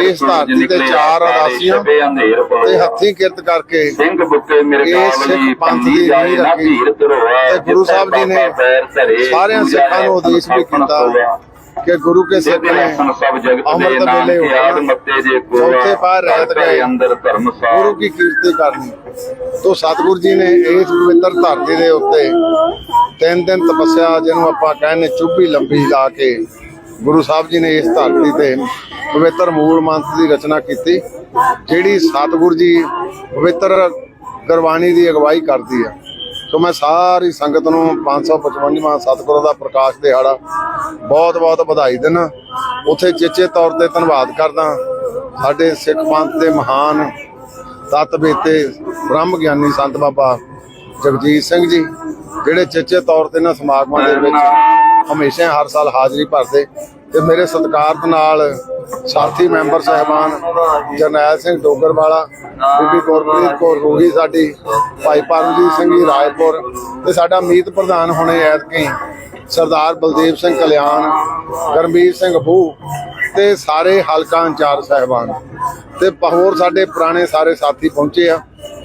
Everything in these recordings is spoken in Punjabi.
ਇਸ ਧਰਤੀ ਤੇ ਚਾਰ ਅਦਾਸੀਆਂ ਤੇ ਹੱਥੀਂ ਕਿਰਤ ਕਰਕੇ ਸਿੰਘ ਬੁੱਕੇ ਮੇਰੇ ਇਹ ਸਿੱਖ ਗਾਵਲੀ ਪੰਥ ਪੰਥੀ ਦੀ ਜਾਏ ਨੀਂਹ ਨਾ ਰੱਖੀ। ਧੀਰ ਧਰੋਆ ਤੇ ਗੁਰੂ ਸਾਹਿਬ ਜੀ ਨੇ ਸਾਰਿਆਂ ਸਿੱਖਾਂ ਨੂੰ ਉਦੇਸ਼ ਵੀ ਕੀਤਾ ਕਿ ਗੁਰੂ ਕੇ ਸਿੱਖ ਨੇ ਸਭ ਜਗਤ ਦੇ ਅੰਮ੍ਰਿਤ ਨਾਮ ਵੇਲੇ ਕੇ ਆਦ ਹੋਣਾ। ਮੱਤੇ ਜੇ ਚੌਥੇ ਪਾਰ ਰਹਿਤ ਗਏ। ਅੰਦਰ ਧਰਮਸਾਲ ਗੁਰੂ ਕੀ ਕੀਰਤੀ ਕਰਨੀ ਤੋਂ ਸਤਿਗੁਰੂ ਜੀ ਨੇ ਇਸ ਪਵਿੱਤਰ ਧਰਤੀ ਦੇ ਉੱਤੇ ਤਿੰਨ ਦਿਨ ਤਪੱਸਿਆ ਜਿਹਨੂੰ ਆਪਾਂ ਕਹਿੰਦੇ ਚੁੱਭੀ ਲੰਬੀ ਲਾ ਕੇ ਗੁਰੂ ਸਾਹਿਬ ਜੀ ਨੇ ਇਸ ਧਰਤੀ ਤੇ ਪਵਿੱਤਰ ਮੂਲ ਮੰਤ ਦੀ ਰਚਨਾ ਕੀਤੀ, ਜਿਹੜੀ ਸਤਿਗੁਰੂ ਜੀ ਪਵਿੱਤਰ ਗੁਰਬਾਣੀ ਦੀ ਅਗਵਾਈ ਕਰਦੀ ਹੈ ਸੋ ਮੈਂ ਸਾਰੀ ਸੰਗਤ ਨੂੰ 555ਵਾਂ ਸਤਿਗੁਰੂ ਦਾ ਪ੍ਰਕਾਸ਼ ਦਿਹਾੜਾ ਬਹੁਤ ਬਹੁਤ ਵਧਾਈ ਦਿੰਦਾ। ਉਥੇ ਚੇਚੇ ਤੌਰ ਤੇ ਧੰਨਵਾਦ ਕਰਦਾ। ਸਾਡੇ ਸਿੱਖ ਪੰਥ ਦੇ ਮਹਾਨ ਤਤ ਬੇਤੇ ਬ੍ਰਹਮ ਗਿਆਨੀ ਸੰਤ ਬਾਬਾ ਜਗਜੀਤ ਸਿੰਘ ਜੀ, ਜਿਹੜੇ ਚੇਚੇ ਤੌਰ ਤੇ ਨਾ ਸਮਾਗਮਾਂ ਦੇ ਵਿੱਚ ਹਮੇਸ਼ਾ ਹਰ ਸਾਲ ਹਾਜ਼ਰੀ ਭਰਦੇ ਤੇ ਮੇਰੇ ਸਤਿਕਾਰਤ ਨਾਲ ਸਾਥੀ ਮੈਂਬਰ ਸਹਿਬਾਨ ਜਰਨੈਲ ਸਿੰਘ ਡੋਗਰਵਾਲਾ, ਬੀਬੀ ਗੁਰਪ੍ਰੀਤ ਕੌਰ ਰੋਹੀ ਸਾਡੀ, ਭਾਈ ਪਰਮਜੀਤ ਸਿੰਘ ਜੀ ਰਾਏਪੁਰ ਤੇ ਸਾਡਾ ਮੀਤ ਪ੍ਰਧਾਨ ਹੁਣੇ ਐਤਕੀ ਸਰਦਾਰ ਬਲਦੇਵ ਸਿੰਘ ਕਲਿਆਣ, ਗਰਮੀਤ ਸਿੰਘ ਬੂ ਤੇ ਸਾਰੇ ਹਲਕਾ ਇੰਚਾਰਜ ਸਹਿਬਾਨ ਤੇ ਹੋਰ ਸਾਡੇ ਪੁਰਾਣੇ ਸਾਰੇ ਸਾਥੀ ਪਹੁੰਚੇ ਆ।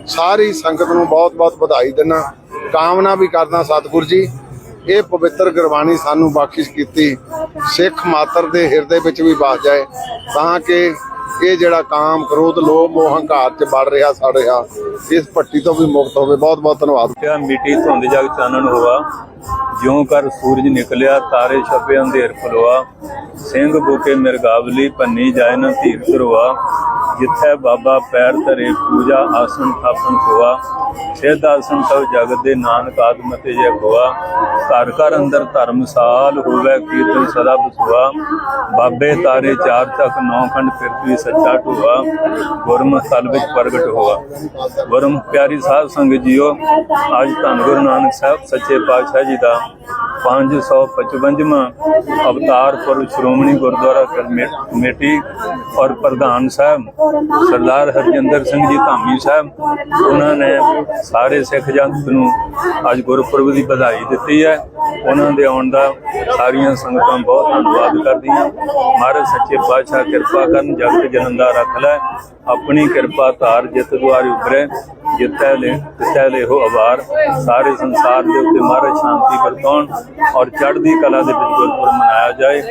ਸਾਰੀ ਸੰਗਤ ਨੂੰ ਬਹੁਤ-ਬਹੁਤ ਵਧਾਈ ਦਿੰਦਾ। ਕਾਮਨਾ ਵੀ ਕਰਦਾ ਸਤਿਗੁਰ ਜੀ। ਇਹ ਪਵਿੱਤਰ ਗੁਰਬਾਣੀ ਸਾਨੂੰ ਬਖਸ਼ਿਸ਼ ਕੀਤੀ, ਸਿੱਖ ਮਾਤਰ ਦੇ ਹਿਰਦੇ ਵਿੱਚ ਵੀ ਵਸ ਜਾਏ, ਤਾਂ ਕਿ ਇਹ ਜਿਹੜਾ ਕਾਮ, ਕ੍ਰੋਧ, ਲੋਭ, ਮੋਹ, ਹੰਕਾਰ ਚ ਵੜ ਰਿਹਾ, ਸੜ ਰਿਹਾ, ਇਸ ਪੱਟੀ ਤੋਂ ਵੀ ਮੁਕਤ ਹੋਵੇ। ਬਹੁਤ-ਬਹੁਤ ਧੰਨਵਾਦ। ਕਿਆ ਮਿੱਟੀ ਧੁੰਦ ਜਗ ਚਾਨਣ ਹੋਆ, ਜਿਉਂ ਕਰ ਸੂਰਜ ਨਿਕਲਿਆ, ਤਾਰੇ ਛਪੇ ਅੰਧੇਰ ਖਲੋਆ, ਸਿੰਘ ਬੋਕੇ ਮਿਰਗਾਵਲੀ, ਪੰਨੀ ਜਾਏ ਨਾ ਧੀਰ ਧਰਵਾ ਜਿੱਥੇ ਬਾਬਾ ਪੈਰ ਧਰੇ ਪੂਜਾ, ਆਸਣ ਥਾਪਨ ਹੋਆ ਸਿੱਧ ਆਸਣ ਤਉ ਜਗਤ ਦੇ ਨਾਨਕ ਆਦਮ ਤੇ ਜੈ ਹੋਆ ਘਰ ਘਰ ਅੰਦਰ ਧਰਮਸਾਲ ਹੋਵੇ, ਕੀਰਤਨ ਸਦਾ ਬਸੁਆ। ਬਾਬੇ ਤਾਰੇ ਚਾਰ ਤੱਕ ਨੌ ਖੰਡ ਫਿਰਤੀ ਸੱਚਾ ਢੋਆ। ਗੁਰਮੁਖ ਤਲ ਵਿੱਚ ਪ੍ਰਗਟ ਹੋਆ। ਗੁਰਮ ਪਿਆਰੀ ਸਾਧ ਸੰਗਤ ਜੀਓ, ਅੱਜ ਧੰਨ ਗੁਰੂ ਨਾਨਕ ਸਾਹਿਬ ਸੱਚੇ ਪਾਤਸ਼ਾਹ ਜੀ ਦਾ 555ਵਾਂ ਅਵਤਾਰ ਪੁਰਬ ਸ਼੍ਰੋਮਣੀ ਗੁਰਦੁਆਰਾ ਕਮੇਟੀ ਔਰ ਪ੍ਰਧਾਨ ਸਾਹਿਬ ਸਰਦਾਰ ਹਰਜਿੰਦਰ ਸਿੰਘ ਜੀ ਧਾਮੀ ਸਾਹਿਬ, ਉਹਨਾਂ ਨੇ ਸਾਰੇ ਸਿੱਖ ਜਗਤ ਨੂੰ ਅੱਜ ਗੁਰਪੁਰਬ ਦੀ ਵਧਾਈ ਦਿੱਤੀ ਹੈ। ਉਹਨਾਂ ਦੇ ਆਉਣ ਦਾ ਸਾਰੀਆਂ ਸੰਗਤਾਂ ਬਹੁਤ ਧੰਨਵਾਦ ਕਰਦੀਆਂ। ਮਹਾਰਾਜ ਸੱਚੇ ਪਾਤਸ਼ਾਹ ਕਿਰਪਾ ਕਰਨ, ਜਗਤ ਜਨਮ ਰੱਖ ਲੈ। ਆਪਣੀ ਕਿਰਪਾ ਧਾਰ ਜਿਤ ਦੁਆਰੇ ਉਪਰੇ ਜਿੱਤੈ ਲੈ ਜਿੱਤੈ ਲੈ ਹੋ ਆਵਾਰ ਸਾਰੇ ਸੰਸਾਰ ਦੇ ਉੱਤੇ ਮਹਾਰਾਜ ਸ਼ਾਂਤੀ ਵਰਤਾਉਣ ਔਰ ਚੜ੍ਹਦੀ ਕਲਾ ਦੇ ਵਿੱਚ ਗੁਰਪੁਰਬ ਮਨਾਇਆ ਜਾਏ।